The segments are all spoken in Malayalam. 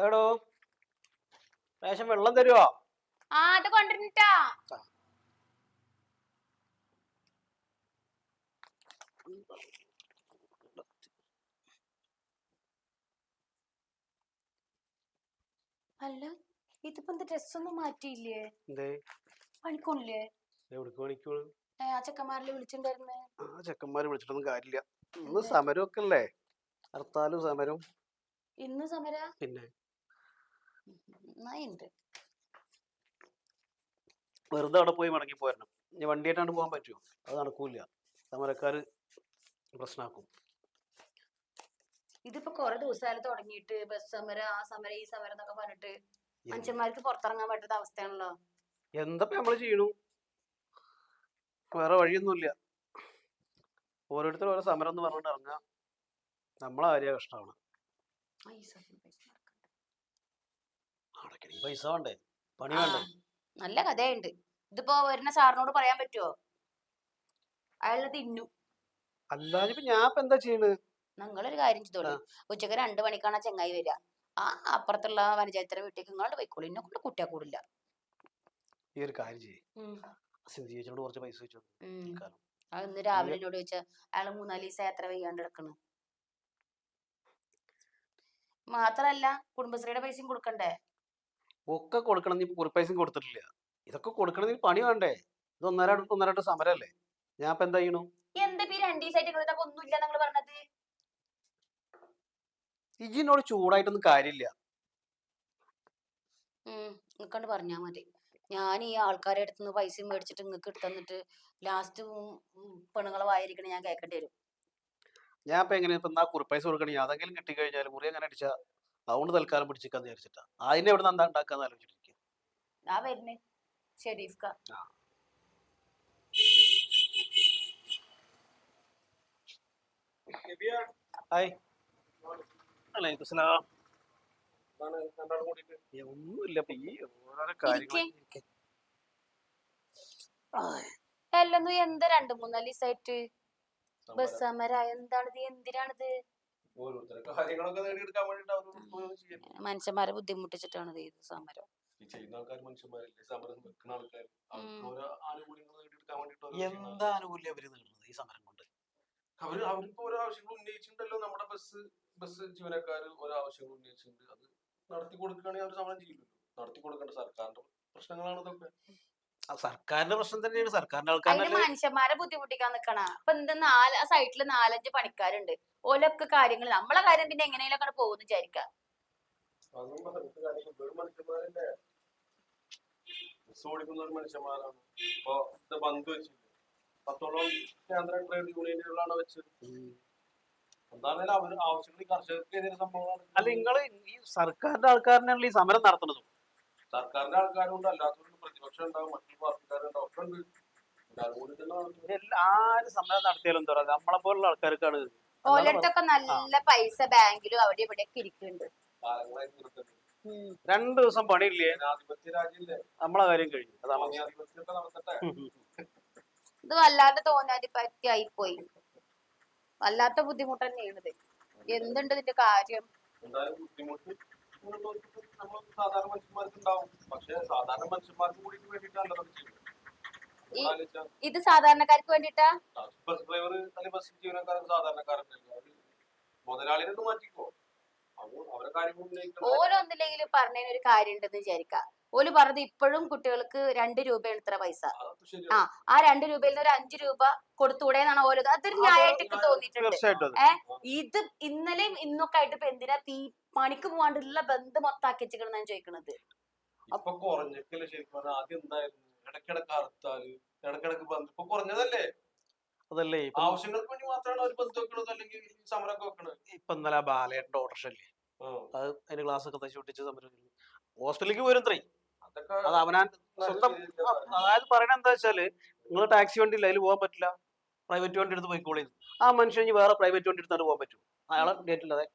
എടോ റേഷൻ വെള്ളം തരുവോ? ആ അത് കൊണ്ടിരുന്നിട്ടാ അല്ല ഇതിപ്പോ എന്താ ഡ്രസ്സൊന്നും മാറ്റിയില്ലേ? ആ വിളിച്ചിട്ടുണ്ടായിരുന്നേ? ആ ചെക്കന്മാര് വിളിച്ചിട്ടൊന്നും കാര്യമില്ല. ഇന്ന് സമരം ഒക്കെ അല്ലേ? ഹർത്താലും സമരവും. ഇന്ന് സമര? പിന്നെ? നന്നായിണ്ട് വെറുതെ അവിടെ പോയി മടങ്ങി പോരണം. ഇനി വണ്ടിയായിട്ടാണ് പോകാൻ പറ്റുമോ അത് നടക്കൂല സമരക്കാര് പ്രശ്നമാക്കും ഇതിപ്പോ കൊറേ ദിവസമായാലും തുടങ്ങിയിട്ട് ബസ് സമരം ആ സമരം ഈ സമരം എന്നൊക്കെ പറഞ്ഞിട്ട് മനുഷ്യന്മാർക്ക് പുറത്തിറങ്ങാൻ പറ്റാത്ത അവസ്ഥയാണല്ലോ. എന്തപ്പോ നമ്മൾ ചെയ്യണു? വേറെ വഴിയൊന്നുമില്ല ഓരോരുത്തരും ഓരോ സമരം എന്ന് പറഞ്ഞിട്ട് ഇറങ്ങാം നമ്മളെ കാര്യ കഷ്ടമാണ് ഈ പൈസ. വേണ്ടേ? പണി വേണ്ടേ? നല്ല കഥയുണ്ട്. ഇതിപ്പോ വരുന്ന സാറിനോട് പറയാൻ പറ്റുമോ അയാളെ തിന്നു. അല്ലാതെ ഞാൻ ഇപ്പൊ എന്താ ചെയ്യണ്? നിങ്ങളൊരു കാര്യം ചെയ്തോളൂ. ഉച്ചയ്ക്ക് രണ്ടു മണിക്കാണ് ആ ചെങ്ങായി വരിക ആ അപ്പുറത്തുള്ള വനജാത്തിയുടെ വീട്ടിലേക്ക് നിങ്ങളോട് പോയിക്കോളൂ എന്നെ കൊണ്ട് കുട്ടിയാ കൂടില്ല. ഈ ഒരു കാര്യം ചെയ്യ്. സിന്ധി ചേച്ചിയോട് കുറച്ച് പൈസ വെച്ചു അത് ഇന്ന് രാവിലെ എന്നോട് ചോദിച്ച അയാൾ മൂന്നാൽ ദിവസം യാത്ര ചെയ്യാണ്ട് കിടക്കണ്. മാത്രല്ല കുടുംബശ്രീയുടെ പൈസയും കൊടുക്കണ്ടേ? ഒക്കെ കൊടുക്കണം നീ കുറി പൈസയും കൊടുത്തിട്ടില്ല. ഇതൊക്കെ കൊടുക്കണമെങ്കിൽ പണി വേണ്ടേ? ഇത് ഒന്നര ഒന്നര സമരല്ലേ? ഞാൻ ഇപ്പൊ എന്താ ചെയ്യണു? ഇജിനോട് ചൂടായിട്ടൊന്നും കാര്യമില്ല. നിക്കണ്ട് പറഞ്ഞാ മതി. ഞാൻ ഈ ആൾക്കാരെ അടുത്ത് നിന്ന് പൈസ മേടിച്ചിട്ട് നിങ്ങൾക്ക് എടുത്തന്നിട്ട് ലാസ്റ്റ് പെണ്ണുങ്ങളെ വായിരിക്കണ ഞാൻ കേൾക്കേണ്ടി വരും. ഞാൻ ഇപ്പൊ എങ്ങനെ ഇപ്പൊ എന്നാ കുറി പൈസ കൊടുക്കണേ? അതെങ്കിലും കിട്ടിക്കഴിഞ്ഞാൽ മുറി അങ്ങനെ അടിച്ചാ? അതുകൊണ്ട് തൽക്കാലം പിടിച്ചിക്കാന്ന് വിചാരിച്ചിട്ടാ. അതിനെ എവിടെ നിന്ന് എന്താ ഉണ്ടാക്കാന്ന് ആലോചിച്ചിരിക്കും ആ വരുന്നേ. ഷെരീഫ്ക ഹായ്. അലൈക്കും സലാം ഏ, ഒന്നുമില്ല ഇപ്പൊ ഈ ഓരോരോ കാര്യങ്ങൾ ഇരിക്ക്. അല്ലെന്നു എന്താ രണ്ടു മൂന്നാൽ ദിവസമായിട്ട് ബസ് സമര എന്താണിത് എന്തിനാണിത്? ഓരോരുത്തരുടെ കാര്യങ്ങളൊക്കെ നേടിയെടുക്കാൻ വേണ്ടിട്ട് അവർ മനുഷ്യന്മാരെ ബുദ്ധിമുട്ടിച്ചിട്ടാണ് ചെയ്തത് സമരം. ഈ ചെയ്യുന്ന ആൾക്കാർ മനുഷ്യന്മാരല്ലേ? സമരം വെക്കുന്ന ആൾക്കാർ ഓരോ ആനുകൂല്യങ്ങൾ നേടിയെടുക്കാൻ വേണ്ടിട്ട് എന്താ ആനുകൂല്യം അവർ നേടുന്നത് ഈ സമരം കൊണ്ട്? അവർ അവരിപ്പോ ഓരോ ആവശ്യങ്ങൾ ഉന്നയിച്ചിട്ടുണ്ടല്ലോ. നമ്മുടെ ബസ് ബസ് ജീവനക്കാർ ഓരോ ആവശ്യങ്ങൾ ഉന്നയിച്ചിട്ടുണ്ട്. അത് നടത്തി കൊടുക്കുകയാണെങ്കിൽ അവർ സമരം ചെയ്യില്ലല്ലോ നടത്തി കൊടുക്കേണ്ട സർക്കാരിന്റെ പ്രശ്നങ്ങളാണ് ഇതൊക്കെ. സർക്കാരിന്റെ പ്രശ്നം തന്നെയാണ്. സർക്കാരിന്റെ അതിന് മനുഷ്യന്മാരെ ബുദ്ധിമുട്ടിക്കാൻ നിക്കണ. അപ്പൊ എന്താ നാല് ആ സൈറ്റിൽ നാലഞ്ച് പണിക്കാരുണ്ട്. ഓലൊക്കെ കാര്യങ്ങൾ നമ്മളെ കാര്യം പിന്നെ എങ്ങനെയൊക്കെ പോകുന്നു വിചാരിക്കാം. ഓടിക്കുന്ന ഒരു മനുഷ്യന്മാരാണ്. ഇപ്പൊ ഇത് ബന്ദ് വെച്ചു പത്തോളം കേന്ദ്ര ട്രേഡ് യൂണിയനുകളാണ് വെച്ചത്. എന്താണെങ്കിലും അവർ ആവശ്യങ്ങൾ കർഷകർക്ക് എതിരെ സംഭവമാണ് അല്ല നിങ്ങൾ ഈ സർക്കാരിന്റെ ആൾക്കാരനാണല്ലോ ഈ സമരം നടത്തുന്നത്. സർക്കാരിന്റെ ആൾക്കാരുണ്ട് അല്ലാത്തവരുണ്ട് പ്രതിപക്ഷം ഉണ്ടാവും മറ്റു പാർട്ടിക്കാരുണ്ടാവും ഒക്കെ ഉണ്ട് തന്നെ സമരം നടത്തിയാലും എന്താ നമ്മളെ പോലുള്ള ആൾക്കാർക്കാണ് ഓലടുത്തൊക്കെ നല്ല പൈസ ബാങ്കിലും അവിടെ ഇവിടെയൊക്കെ ഇരിക്കുന്നുണ്ട്. രണ്ടു ദിവസം പണിയില്ലേ? നമ്മളെ കാര്യം കഴിഞ്ഞു. ഇത് വല്ലാണ്ട് തോന്നാതിപ്പറ്റിയായി പോയി വല്ലാത്ത ബുദ്ധിമുട്ട് തന്നെയാണിത് എന്തുണ്ട് ഇതിന്റെ കാര്യം? ബുദ്ധിമുട്ട്. നമ്മൾ സാധാരണ മനുഷ്യന്മാർക്ക് ഉണ്ടാവും പക്ഷെ സാധാരണ മനുഷ്യന്മാർക്ക് കൂടി അതൊക്കെ ചെയ്യുന്നത് ഇത് സാധാരണക്കാർക്ക് വേണ്ടിട്ടാ ബസ് ഡ്രൈവർ അല്ലെങ്കിൽ ബസ് ജീവനക്കാരൻ സാധാരണക്കാരൻ മുതലാളിനെ മാറ്റിക്കോ ഓരോന്നില്ലെങ്കിലും പറഞ്ഞതിന് ഒരു കാര്യം ഉണ്ടെന്ന് വിചാരിക്കാം. ഓൽ പറഞ്ഞത് ഇപ്പോഴും കുട്ടികൾക്ക് രണ്ട് രൂപയാണ് ഇത്ര പൈസ. ആ ആ രണ്ട് രൂപയിൽ നിന്ന് ഒരു അഞ്ചു രൂപ കൊടുത്തൂടെ എന്നാണ് ഓരോ അതൊരു ന്യായമായിട്ട് എനിക്ക് തോന്നിയിട്ടുണ്ട്. ഏഹ് ഇത് ഇന്നലെയും ഇന്നൊക്കെ ആയിട്ട് ഇപ്പൊ എന്തിനാ തീ പണിക്ക് പോവാണ്ടുള്ള ബന്ധം മൊത്താക്കി വെച്ചിക്കണം ഞാൻ ചോദിക്കണത്. ശരിക്കും പറഞ്ഞാൽ ആദ്യം എന്തായിരുന്നു? ഇടക്കിടക്ക് ബന്ധം. ഇപ്പൊ കുറഞ്ഞതല്ലേ? അതല്ലേ ഇപ്പൊ ആവശ്യങ്ങൾക്ക് വേണ്ടി മാത്രമാണ് അവർ ബന്ധം വെക്കണത് അല്ലെങ്കിൽ സമരം വെക്കണത്? ഇപ്പൊ ഇന്നലെ ബാലേട്ടന്റെ ഓർഡർ അല്ലേ അത് അതിന്റെ ക്ലാസ് ഒക്കെ തച്ചു പൊട്ടിച്ച് സമരം. ഹോസ്പിറ്റലിലേക്ക് ഹോസ്റ്റലിലേക്ക് പോരും ത്രേ അതൊക്കെ അത് അവനാൻ സ്വന്തം അതായത് പറയണ എന്താ വെച്ചാൽ നിങ്ങൾ ടാക്സി വണ്ടി ഇല്ല അതിൽ പോകാൻ പറ്റില്ല. പ്രൈവറ്റ് വണ്ടി എടുത്ത് പോയിക്കോളി. ആ മനുഷ്യൻ ഇനി വേറെ പ്രൈവറ്റ് വണ്ടി എടുത്താൽ പോകാൻ പറ്റും. അയാളെ ഡേറ്റ് അതെ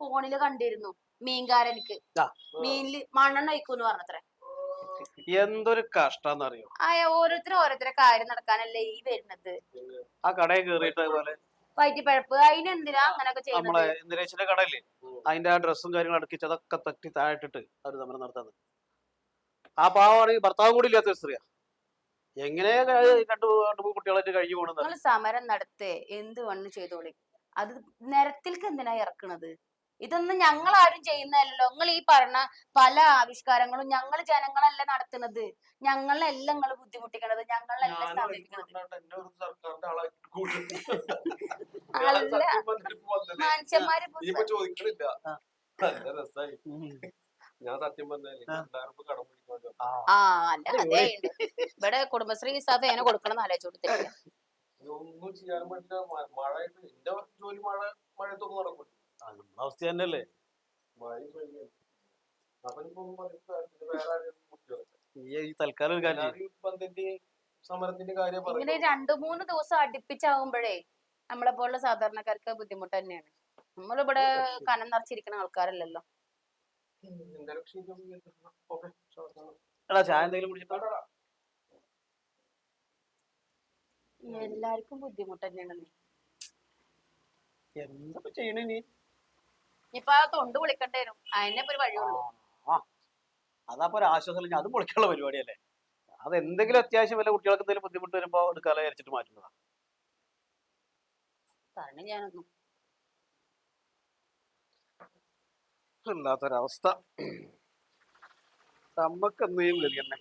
ഫോണിൽ കണ്ടിരുന്നു. മീൻകാരനിക്ക്. മീനിൽ മണ്ണെണ്ണ ഒഴിക്കൂന്ന് പറഞ്ഞത്രേ. എന്തൊരു കഷ്ടാന്നറിയോ? ആ ഓരോരുത്തരും ഓരോരുത്തരെ കാര്യം നടക്കാനല്ലേ ഈ വരുന്നത്. ആ കടയിൽ കേറിയിട്ട് അതുപോലെ വയറ്റിപ്പഴപ്പ് അതിനെന്തിനാ അങ്ങനൊക്കെ നമ്മളെ ചെയ്യുന്നത് ഇന്ദിരേശിന്റെ കടയില്ലേ അതിന്റെ ആ ഡ്രസ്സും കാര്യങ്ങളും അടുക്കിച്ച് അതൊക്കെ തട്ടി താഴെട്ടിട്ട് അവർ സമരം നടത്തുന്നത് ആ പാവമാണെങ്കിൽ ഭർത്താവും കൂടി ഇല്ലാത്ത ഒരു സ്ത്രീയാ. എങ്ങനെ രണ്ടു രണ്ടു കുട്ടികളായിട്ട് കഴിഞ്ഞു പോകണം സമരം നടത്തേ. എന്ത് വണ്ണ് ചെയ്തോളി? അത് നിരത്തിൽക്ക് എന്തിനാ ഇറക്കണത്? ഇതൊന്നും ഞങ്ങൾ ആരും ചെയ്യുന്നതല്ലോ നിങ്ങൾ ഈ പറഞ്ഞ പല ആവിഷ്കാരങ്ങളും ഞങ്ങൾ ജനങ്ങളല്ല നടത്തുന്നത്. ഞങ്ങളെല്ലാം നിങ്ങൾ ബുദ്ധിമുട്ടിക്കണത്. ഞങ്ങളെല്ലാം മനുഷ്യന്മാര്. ഞാൻ സത്യം പറഞ്ഞാലേ ആ. അല്ല അതേ ഉണ്ട് ഇവിടെ കുടുംബശ്രീ സാധ എങ്ങനെ കൊടുക്കണം ആലോചിച്ചു കൊടുത്തില്ല ഒന്നും ചെയ്യാൻ പറ്റില്ല. മ- എന്റെ ജോലി മഴ മഴയത്തൊന്നും നടക്കില്ല ആ, നമ്മളെ അവസ്ഥ തന്നെയല്ലേ? ഈ ഈ തൽക്കാലം ഒരു കാര്യം. സമരത്തിന്റെ കാര്യം ഇങ്ങനെ രണ്ടു മൂന്ന് ദിവസം അടുപ്പിച്ചാവുമ്പോഴേ നമ്മളെ പോലുള്ള സാധാരണക്കാർക്ക് ബുദ്ധിമുട്ട് തന്നെയാണ്. നമ്മളിവിടെ കനം നിറച്ചിരിക്കുന്ന ആൾക്കാരല്ലല്ലോ. എന്തായാലും എടാ ചായ എന്തെങ്കിലും കുടിച്ചിട്ടോ എല്ലാവർക്കും ബുദ്ധിമുട്ട് തന്നെയാണ് എന്താ ചെയ്യണേ നീ? ആ തൊണ്ട് അതിനെ ഒരു വഴിയുള്ളൂ ആ അതപ്പോ ഒരു ആശ്വാസം ഇല്ലെങ്കിൽ അത് പൊളിക്കാനുള്ള പരിപാടിയല്ലേ? അത് എന്തെങ്കിലും അത്യാവശ്യം വല്ല കുട്ടികൾക്ക് എന്തെങ്കിലും ബുദ്ധിമുട്ട് വരുമ്പോ എടുക്കാതെ അരച്ചിട്ട് മാറ്റുന്നതാ. പറഞ്ഞു ഞാനൊന്നും. വല്ലാത്തൊരവസ്ഥ നമ്മക്ക് എന്തെങ്കിലും ഗതി തന്നെ